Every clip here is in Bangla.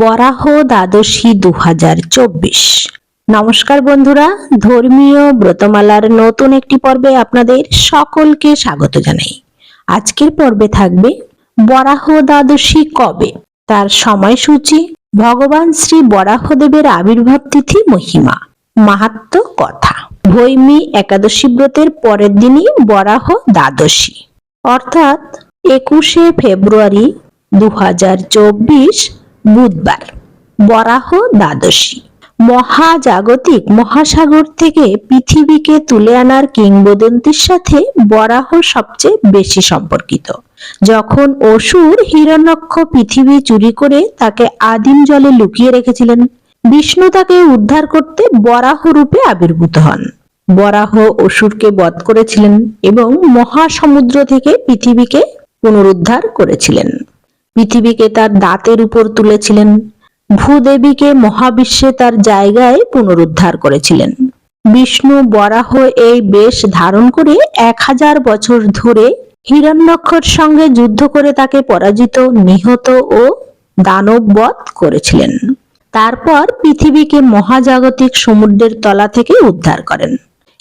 বরাহ দ্বাদশী দু হাজার চব্বিশ। নমস্কার বন্ধুরা, ধর্মীয় ব্রতমালার নতুন একটি পর্বে আপনাদের সকলকে স্বাগত জানাই। আজকের পর্বে থাকবে বরাহ দ্বাদশী কবে? তার সময়সূচি, ভগবান শ্রী বরাহদেবের আবির্ভাব তিথি মহিমা, মাহাত্ম কথা। ভৈমী একাদশী ব্রতের পরের দিনই বরাহ দ্বাদশী। অর্থাৎ একুশে ফেব্রুয়ারি দু হাজার চব্বিশ বুধবার। বরাহ দ্বাদশী। মহাজাগতিক মহাসাগর থেকে পৃথিবীকে তুলে আনার কিংবদন্তির সাথে বরাহ সবচেয়ে বেশি সম্পর্কিত। যখন অসুর হিরণ্যক্ষ পৃথিবী চুরি করে তাকে আদিম জলে লুকিয়ে রেখেছিলেন, বিষ্ণু তাকে উদ্ধার করতে বরাহ রূপে আবির্ভূত হন। বরাহ অসুরকে বধ করেছিলেন এবং মহাসমুদ্র থেকে পৃথিবীকে পুনরুদ্ধার করেছিলেন। পৃথিবীকে তার দাঁতের উপর তুলেছিলেন। ভূদেবীকে মহাবিশ্বে তার জায়গায় পুনরুদ্ধার করেছিলেন। বিষ্ণু বরাহ এই বেশ ধারণ করে এক হাজার বছর ধরে হিরণ্যক্ষর সঙ্গে যুদ্ধ করে তাকে পরাজিত, নিহত ও দানববধ করেছিলেন। তারপর পৃথিবীকে মহাজাগতিক সমুদ্রের তলা থেকে উদ্ধার করেন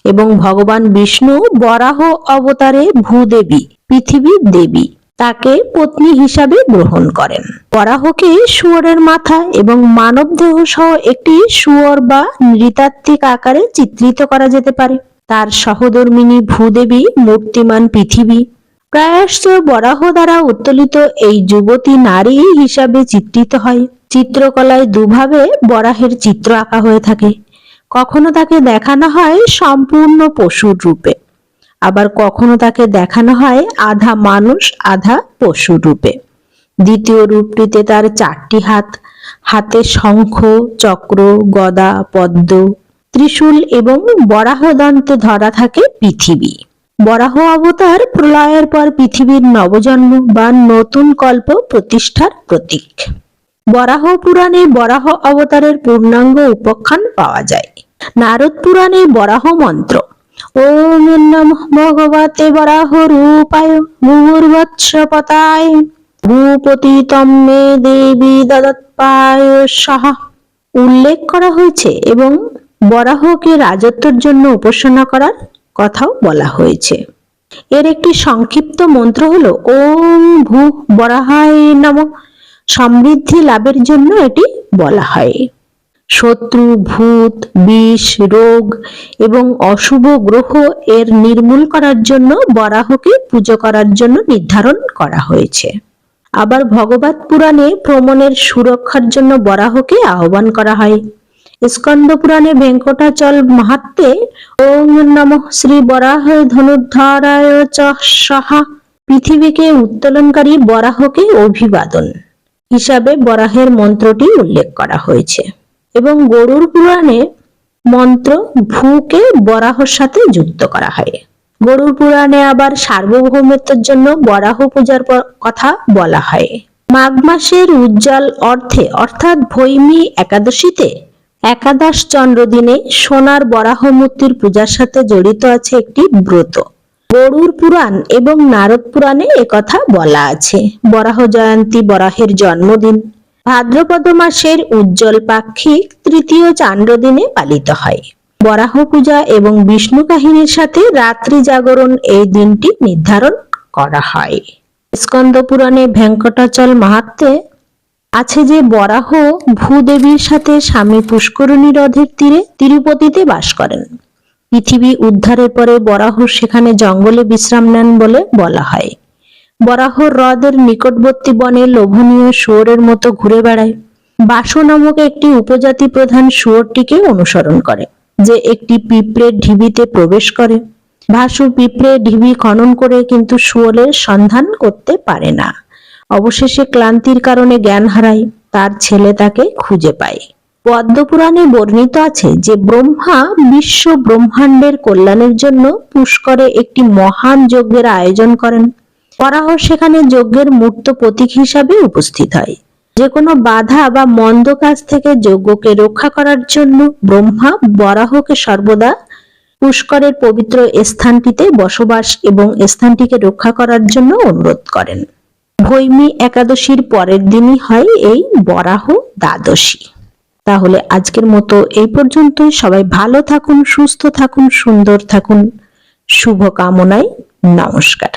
এবং ভগবান বিষ্ণু বরাহ অবতারে ভূদেবী পৃথিবীর দেবী তাকে পত্নী হিসাবে গ্রহণ করেন। বরাহকে শুয়োরের মাথা এবং মানব দেহ সহ একটি শুয়োর বা নৃতাত্ত্বিক আকারে চিত্রিত করা যেতে পারে। তার সহধর্মিনী ভূদেবী মূর্তিমান পৃথিবী। প্রায়শ্চ বরাহ দ্বারা উত্তোলিত এই যুবতী নারী হিসাবে চিত্রিত হয়। চিত্রকলায় দুভাবে বরাহের চিত্র আঁকা হয়ে থাকে। কখনো তাকে দেখানো হয় সম্পূর্ণ পশুর রূপে। আবার কখনো তাকে দেখানো হয় আধা মানুষ, আধা পশু রূপে। দ্বিতীয় রূপটিতে তার চারটি হাত, হাতে শঙ্খ, চক্র, গদা, পদ্ম, ত্রিশূল এবং বরাহ বরাহদন্তে ধরা থাকে পৃথিবী। বরাহ অবতার প্রলয়ের পর পৃথিবীর নবজন্ম বা নতুন কল্প প্রতিষ্ঠার প্রতীক। বরাহ পুরাণে বরাহ অবতারের পূর্ণাঙ্গ উপাখ্যান পাওয়া যায়। নারদ পুরাণে বরাহ মন্ত্র। ওম নমঃ ভগবতে বরাহ রূপায় মুহুর্বৎস পতায় ভূপতিতম মে দেবী দদৎপায় উল্লেখ করা হয়েছে এবং বরাহকে রাজত্বের জন্য উপাসনা করার কথাও বলা হয়েছে। এর একটি সংক্ষিপ্ত মন্ত্র হলো ওম ভূ বরাহায় নম। সমৃদ্ধি লাভের জন্য এটি বলা হয়। শত্রু, ভূত, বিষ, রোগ এবং অশুভ গ্রহ এর নির্মূল করার জন্য, বরাহকে পুজো করার জন্য নির্ধারণ করা হয়েছে। আবার ভগবত পুরাণে ভ্রমণের সুরক্ষার জন্য বরাহকে আহ্বান করা হয়। স্কন্দ পুরাণে ভেঙ্কটাচল মাহাত্মে ওম নমঃ শ্রী বরাহ ধনুর্ধরায় সাহা পৃথিবীকে উত্তোলনকারী বরাহকে অভিবাদন হিসাবে বরাহের মন্ত্রটি উল্লেখ করা হয়েছে। এবং গরুর পুরাণে মন্ত্র ভূকে বরাহর সাথে যুক্ত করা হয়। গরুর পুরাণে আবার সার্বভৌমত্বের জন্য বরাহ পূজার কথা বলা হয়। মাঘ মাসের উজ্জ্বল অর্থে, অর্থাৎ ভৈমী একাদশীতে একাদশ চন্দ্র দিনে সোনার বরাহ মূর্তির পূজার সাথে জড়িত আছে একটি ব্রত। গরুর পুরাণ এবং নারদ পুরাণে একথা বলা আছে। বরাহ জয়ন্তী, বরাহের জন্মদিন ভাদ্রপদ মাসের উজ্জ্বল পাক্ষিক তৃতীয় চান্দ্র দিনে পালিত হয়। বরাহ পূজা এবং বিষ্ণু কাহিনীর সাথে রাত্রি জাগরণ এই দিনটি নির্ধারণ করা হয়। স্কন্দ পুরাণে ভেঙ্কটাচল মাহাত্মে আছে যে বরাহ ভূদেবীর সাথে স্বামী পুষ্করণী হ্রদের তীরে তিরুপতিতে বাস করেন। পৃথিবী উদ্ধারের পরে বরাহ সেখানে জঙ্গলে বিশ্রাম নেন বলে বলা হয়। বরাহ হ্রদের নিকটবর্তী বনে লোভনীয় শুয়োরের মতো ঘুরে বেড়ায়। বাসু নামক একটি উপজাতি প্রধান শুয়োরটিকে অনুসরণ করে, যে একটি পিঁপড়ের ঢিবিতে প্রবেশ করে। ভাসু পিঁপড়ে ঢিবি খনন করে কিন্তু শুয়োরের সন্ধান করতে পারে না। অবশেষে ক্লান্তির কারণে জ্ঞান হারায়, তার ছেলে তাকে খুঁজে পায়। পদ্মপুরাণে বর্ণিত আছে যে ব্রহ্মা বিশ্ব ব্রহ্মাণ্ডের কল্যাণের জন্য পুষ্করে একটি মহান যজ্ঞের আয়োজন করেন। বরাহ সেখানে যজ্ঞের মূর্ত প্রতীক হিসাবে উপস্থিত হয়। যে কোনো বাধা বা মন্দ কাজ থেকে যজ্ঞকে রক্ষা করার জন্য ব্রহ্মা বরাহকে সর্বদা পুষ্করের পবিত্র স্থানটিতে বসবাস এবং স্থানটিকে রক্ষা করার জন্য অনুরোধ করেন। ভৈমী একাদশীর পরের দিনই হয় এই বরাহ দ্বাদশী। তাহলে আজকের মতো এই পর্যন্তই। সবাই ভালো থাকুন, সুস্থ থাকুন, সুন্দর থাকুন। শুভ কামনায় নমস্কার।